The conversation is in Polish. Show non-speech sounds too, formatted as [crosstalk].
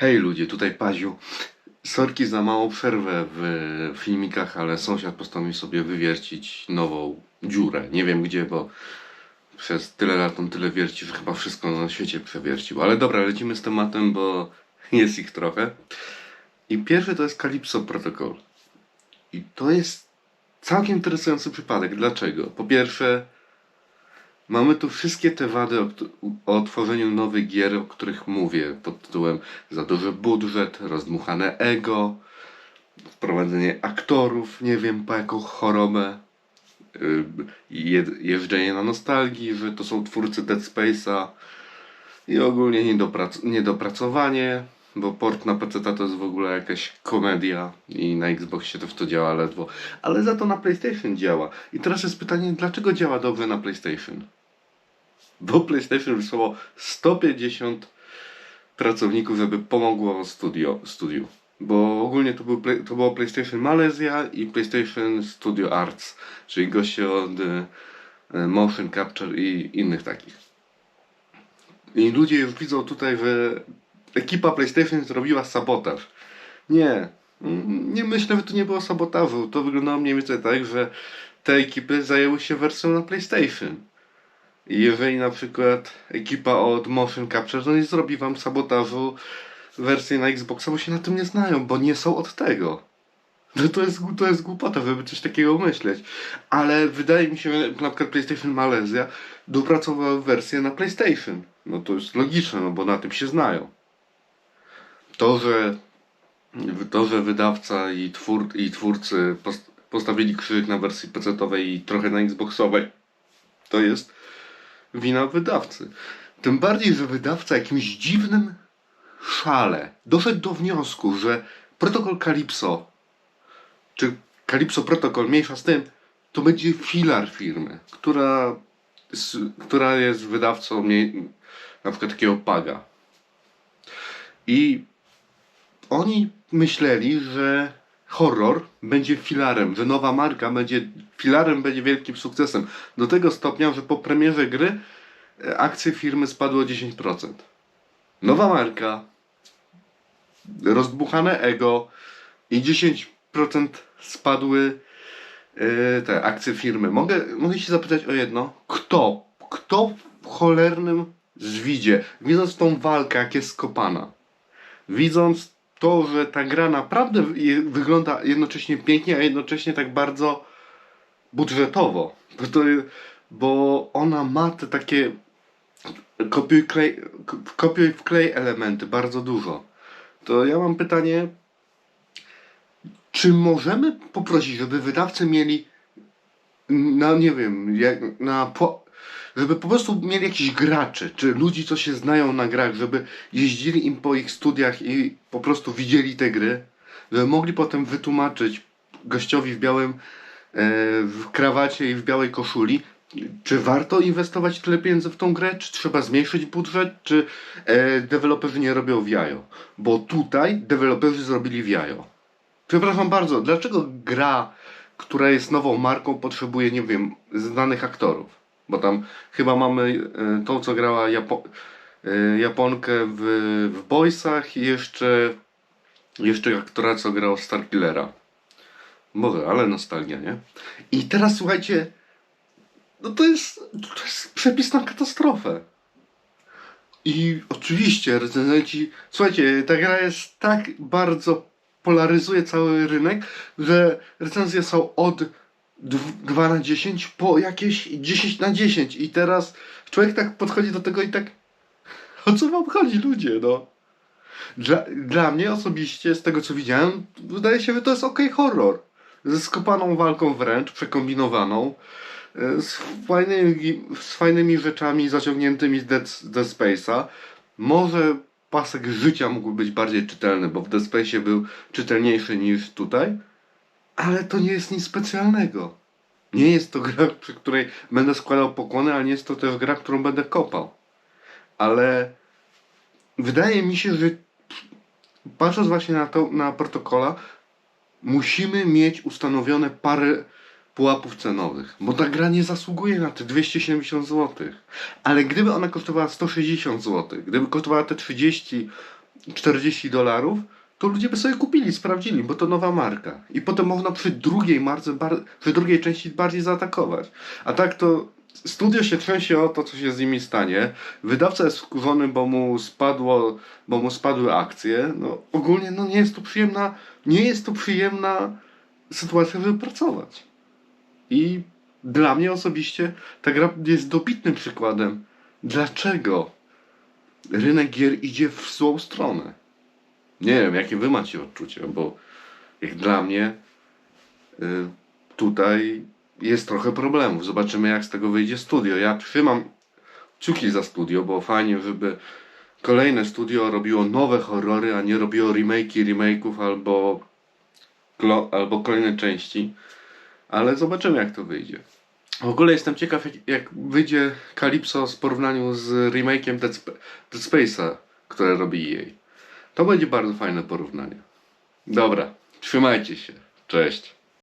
Hej ludzie, tutaj Paziu. Sorki za małą przerwę w filmikach, ale sąsiad postanowił sobie wywiercić nową dziurę. Nie wiem gdzie, bo przez tyle lat on tyle wierci, że chyba wszystko na świecie przewiercił. Ale dobra, lecimy z tematem, bo jest ich trochę. I pierwszy to jest Calypso Protocol. I to jest całkiem interesujący przypadek. Dlaczego? Po pierwsze, Mamy tu wszystkie te wady o, o tworzeniu nowych gier, o których mówię, pod tytułem za duży budżet, rozdmuchane ego, wprowadzenie aktorów, nie wiem po jaką chorobę, yy, jeżdżenie na nostalgii, że to są twórcy Dead Space'a i ogólnie niedoprac- niedopracowanie, bo port na PC to jest w ogóle jakaś komedia i na Xboxie też to działa ledwo, ale za to na PlayStation działa. I teraz jest pytanie, dlaczego działa dobrze na PlayStation? Bo PlayStation wysłało 150 pracowników, żeby pomogło studio, studiu. Bo ogólnie to, był, to było PlayStation Malaysia i PlayStation Studio Arts, czyli goście od e, Motion Capture i innych takich. I ludzie już widzą tutaj, że ekipa PlayStation zrobiła sabotaż. Nie, mm, nie myślę, że to nie było sabotażu. To wyglądało mniej więcej tak, że te ekipy zajęły się wersją na PlayStation. Jeżeli na przykład ekipa od Motion Capture to nie zrobi wam sabotażu wersji na Xboxa, bo się na tym nie znają, bo nie są od tego. No to jest, to jest głupota, żeby coś takiego myśleć. Ale wydaje mi się, że na przykład PlayStation Malaysia dopracował wersję na PlayStation. No to jest logiczne, no bo na tym się znają. To, że to, że wydawca i, twór, i twórcy post, postawili krzyżyk na wersji PC-owej i trochę na Xboxowej, to jest wina wydawcy. Tym bardziej, że wydawca jakimś dziwnym szale doszedł do wniosku, że protokol Calypso, czy Calypso Protocol, mniejsza z tym, to będzie filar firmy, która, która jest wydawcą na przykład takiego Paga. I oni myśleli, że horror będzie filarem, że nowa marka będzie filarem, będzie wielkim sukcesem. Do tego stopnia, że po premierze gry e, akcje firmy spadły o 10%. Nowa marka, rozdmuchane ego i 10% spadły e, te akcje firmy. Mogę, mogę się zapytać o jedno. Kto? Kto w cholernym zwidzie, widząc tą walkę, jak jest skopana, widząc to, że ta gra naprawdę wygląda jednocześnie pięknie, a jednocześnie tak bardzo budżetowo. Bo, to, bo ona ma te takie kopiuj, klej, kopiuj elementy, bardzo dużo. To ja mam pytanie, czy możemy poprosić, żeby wydawcy mieli na nie wiem, jak, na żeby po prostu mieli jakichś graczy, czy ludzi, co się znają na grach, żeby jeździli im po ich studiach i po prostu widzieli te gry, żeby mogli potem wytłumaczyć gościowi w białym, e, w krawacie i w białej koszuli, czy warto inwestować tyle pieniędzy w tą grę, czy trzeba zmniejszyć budżet, czy e, deweloperzy nie robią w jajo. Bo tutaj deweloperzy zrobili w jajo. Przepraszam bardzo, dlaczego gra, która jest nową marką, potrzebuje, nie wiem, znanych aktorów? Bo tam chyba mamy e, tą, co grała Japo e, Japonkę w, w Boysach i jeszcze, jeszcze aktora, co grał Starkillera. Może, ale nostalgia, nie? I teraz słuchajcie, no to jest, to jest przepis na katastrofę. I oczywiście recenzenci, słuchajcie, ta gra jest tak bardzo polaryzuje cały rynek, że recenzje są od 2 na 10 po jakieś 10 na 10 i teraz człowiek tak podchodzi do tego i tak [laughs] o co wam chodzi ludzie, no? Dla, dla mnie osobiście, z tego co widziałem, wydaje się, że to jest ok horror. Ze skopaną walką wręcz, przekombinowaną, e, z fajnymi, z fajnymi rzeczami zaciągniętymi z Dead, Dead Space'a. Może pasek życia mógł być bardziej czytelny, bo w Dead Space był czytelniejszy niż tutaj, ale to nie jest nic specjalnego. Nie jest to gra, przy której będę składał pokłony, ale nie jest to też gra, którą będę kopał. Ale wydaje mi się, że patrząc właśnie na, to, na protokola, musimy mieć ustanowione parę pułapów cenowych, bo ta gra nie zasługuje na te 270 zł. Ale gdyby ona kosztowała 160 zł, gdyby kosztowała te 30 40 dolarów, to ludzie by sobie kupili, sprawdzili, bo to nowa marka. I potem można przy drugiej marce, przy drugiej części bardziej zaatakować. A tak to studio się trzęsie o to, co się z nimi stanie. Wydawca jest wkurzony, bo mu spadło, bo mu spadły akcje. No ogólnie no nie jest to przyjemna, nie jest to przyjemna sytuacja, żeby pracować. I dla mnie osobiście ta gra jest dobitnym przykładem, dlaczego rynek gier idzie w złą stronę. Nie wiem, jakie wy macie odczucia, bo jak dla mnie y, tutaj jest trochę problemów. Zobaczymy, jak z tego wyjdzie studio. Ja trzymam kciuki za studio, bo fajnie, żeby kolejne studio robiło nowe horrory, a nie robiło remake'i remake'ów albo, albo kolejne części. Ale zobaczymy, jak to wyjdzie. W ogóle jestem ciekaw, jak, jak wyjdzie Calypso w porównaniu z remake'iem Dead, Sp- Dead Space'a, które robi EA. To będzie bardzo fajne porównanie. Dobra, trzymajcie się. Cześć.